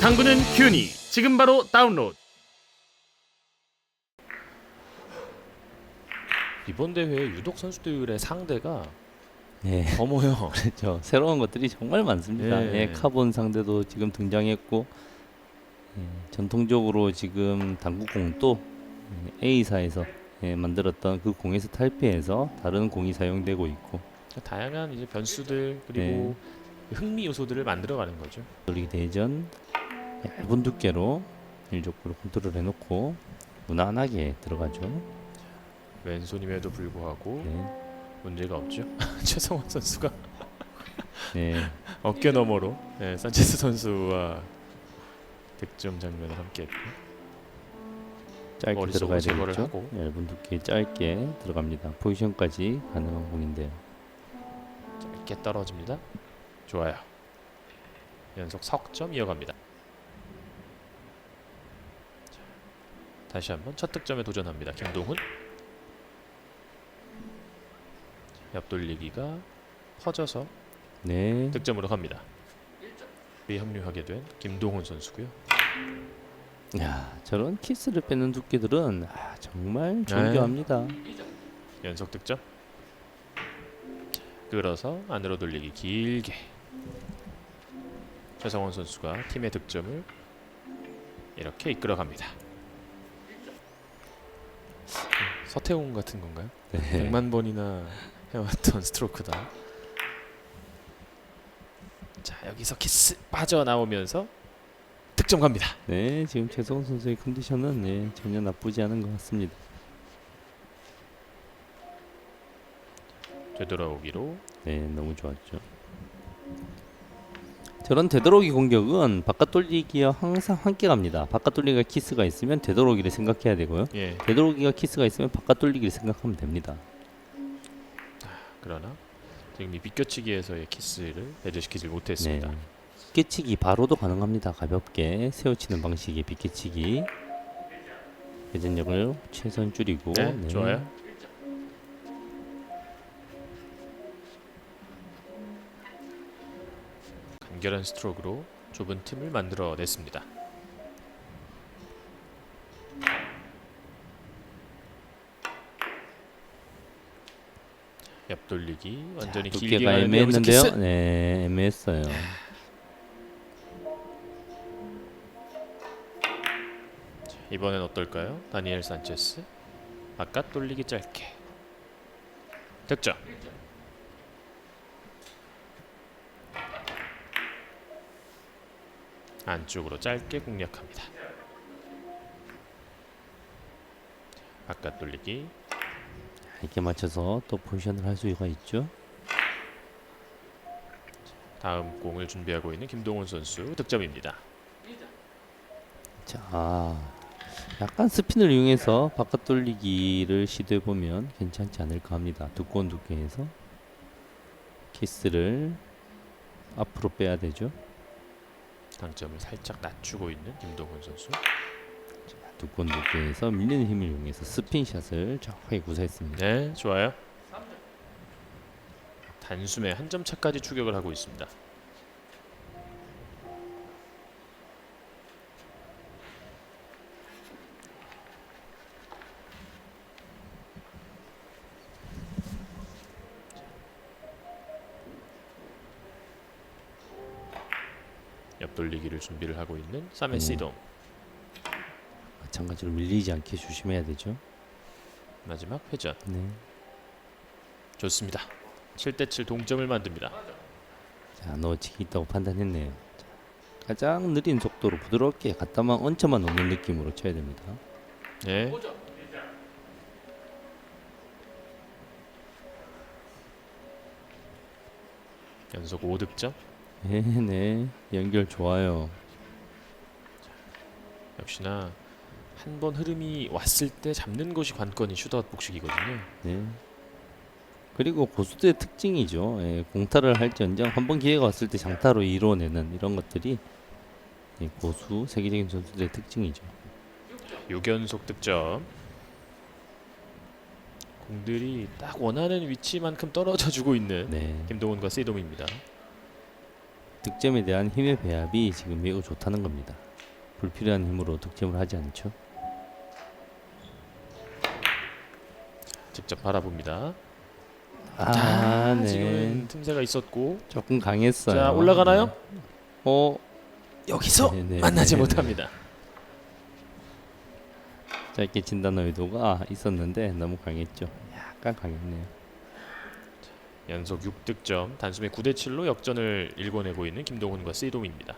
당구는 큐니 지금 바로 다운로드. 이번 대회 유독 선수들의 상대가 네, 어머요. 그렇죠. 새로운 것들이 정말 많습니다. 예. 예, 카본 상대도 지금 등장했고 예, 전통적으로 지금 당구공도 예, A사에서 예, 만들었던 그 공에서 탈피해서 다른 공이 사용되고 있고 다양한 이제 변수들 그리고 흥미 요소들을 만들어가는 거죠. 돌리기 대전 얇은 두께로 일적으로 컨트롤 해놓고 무난하게 들어가죠. 왼손임에도 불구하고 네, 문제가 없죠. 최성원 선수가 네, 어깨 너머로 네, 산체스 선수와 득점 장면을 함께했고 짧게 들어가야 되겠죠. 하고. 얇은 두께 짧게 들어갑니다. 포지션까지 가능한 공인데요. 짧게 떨어집니다. 좋아요. 연속 석점 이어갑니다. 다시 한번 첫 득점에 도전합니다. 김동훈. 옆돌리기가 퍼져서 네, 득점으로 갑니다. 이 합류하게 된 김동훈 선수고요. 야 저런 키스를 빼는 두께들은 아, 정말 네. 존경합니다. 연속 득점. 끌어서 안으로 돌리기 길게. 최성원 선수가 팀의 득점을 이렇게 이끌어갑니다. 음, 서태웅 같은 건가요? 네. 100만 번이나 해왔던 스트로크다. 자 여기서 키스 빠져나오면서 득점 갑니다. 네, 지금 최성훈 선수의 컨디션은 네, 전혀 나쁘지 않은 것 같습니다. 되돌아오기로 네, 너무 좋았죠. 저런 되도록이 공격은 바깥 돌리기와 항상 함께 갑니다. 바깥 돌리기가 키스가 있으면 되도록이를 생각해야 되고요. 예 되도록이가 키스가 있으면 바깥 돌리기를 생각하면 됩니다. 그러나 지금 이 비껴치기에서의 키스를 배제시키지 못했습니다. 네. 비껴치기 바로도 가능합니다. 가볍게 세워치는 방식의 비껴치기. 회전력을 최선 줄이고 네, 좋아요. 간결한 스트로크로 좁은 틈을 만들어냈습니다. 옆 돌리기 완전히 자, 길게 두께가 가는데 여기서 애매했는데요. 키스! 네, 애매했어요. 이번엔 어떨까요? 다니엘 산체스 바깥 돌리기 짧게 득점 안쪽으로 짧게 공략합니다 바깥 돌리기 이렇게 맞춰서 또 포지션을 할 수가 있죠. 다음 공을 준비하고 있는 김동훈 선수 득점입니다 자, 약간 스핀을 이용해서 바깥 돌리기를 시도해 보면 괜찮지 않을까 합니다. 두꺼운 두께에서 키스를 앞으로 빼야 되죠. 당점을 살짝 낮추고 있는 김동훈 선수 두꺼운 두께에서 밀리는 힘을 이용해서 스핀샷을 정확하게 구사했습니다. 네, 좋아요. 단숨에 한 점 차까지 추격을 하고 있습니다. 돌리기를 준비를 하고 있는 사메 음. 시동 마찬가지로 밀리지 않게 조심해야 되죠. 마지막 회전 네. 좋습니다. 7대 7 동점을 만듭니다. 자, 넣어치기 있다고 판단했네요. 자, 가장 느린 속도로 부드럽게 갖다만 얹혀만 놓는 느낌으로 쳐야 됩니다. 네. 연속 5득점. 네, 네. 연결 좋아요. 역시나 한 번 흐름이 왔을 때 잡는 것이 관건인 슈터아웃 복식이거든요. 네. 그리고 고수들의 특징이죠. 예, 공타를 할지언정 한 번 기회가 왔을 때 장타로 이뤄내는 이런 것들이 예, 고수 세계적인 선수들의 특징이죠. 6연속 득점. 공들이 딱 원하는 위치만큼 떨어져 주고 있는 네. 김동훈과 세이돔입니다. 득점에 대한 힘의 배합이 지금 매우 좋다는 겁니다. 불필요한 힘으로 득점을 하지 않죠. 직접 바라봅니다. 아, 자, 네. 지금 틈새가 있었고 조금 강했어요. 자 올라가나요? 네. 어, 여기서 네, 네, 만나지 네, 네. 못합니다. 짧게 진다는 의도가 있었는데 너무 강했죠. 약간 강했네요. 연속 6득점, 단숨에 9대 7로 역전을 일궈내고 있는 김동훈과 씨돔입니다.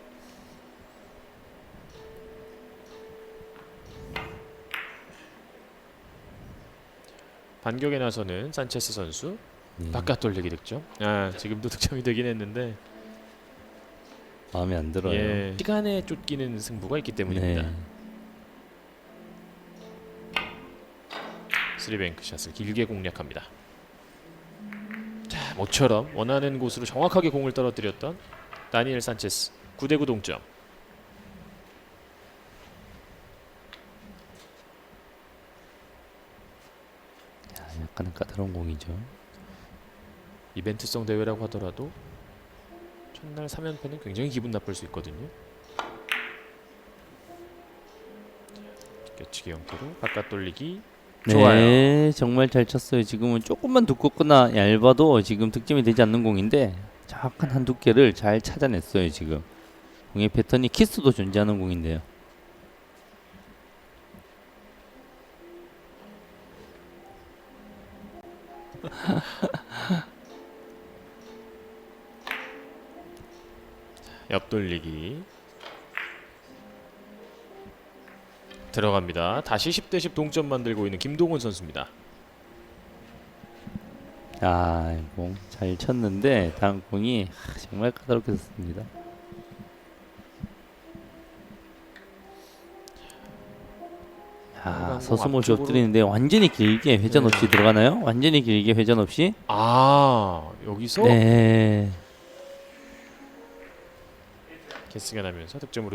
반격에 나서는 산체스 선수 네. 바깥 돌리기 득점. 아 지금도 득점이 되긴 했는데 마음에 안 들어요. 예, 시간에 쫓기는 승부가 있기 때문입니다. 네. 스리뱅크 샷을 길게 공략합니다. 자, 모처럼 원하는 곳으로 정확하게 공을 떨어뜨렸던 다니엘 산체스 9대 9 동점. 야, 약간은 까다로운 공이죠. 이벤트성 대회라고 하더라도 첫날 3연패는 굉장히 기분 나쁠 수 있거든요. 껴치기 형태로 바깥 돌리기 네, 정말 잘 쳤어요. 지금은 조금만 두껍거나 얇아도 지금 득점이 되지 않는 공인데 정확한 한 두께를 잘 찾아냈어요. 지금 공의 패턴이 키스도 존재하는 공인데요. 옆돌리기 들어갑니다. 다시 10대 10 동점 만들고 있는 김동훈 선수입니다. 아, 공 잘 쳤는데 다음 공이 하, 정말 까다롭게 쳤습니다. 아, 앞쪽으로- 엎드리는데 완전히 길게 회전 없이 네. 들어가나요? 완전히 길게 회전 없이? 아 여기서 네. 캐스가 나면서 득점으로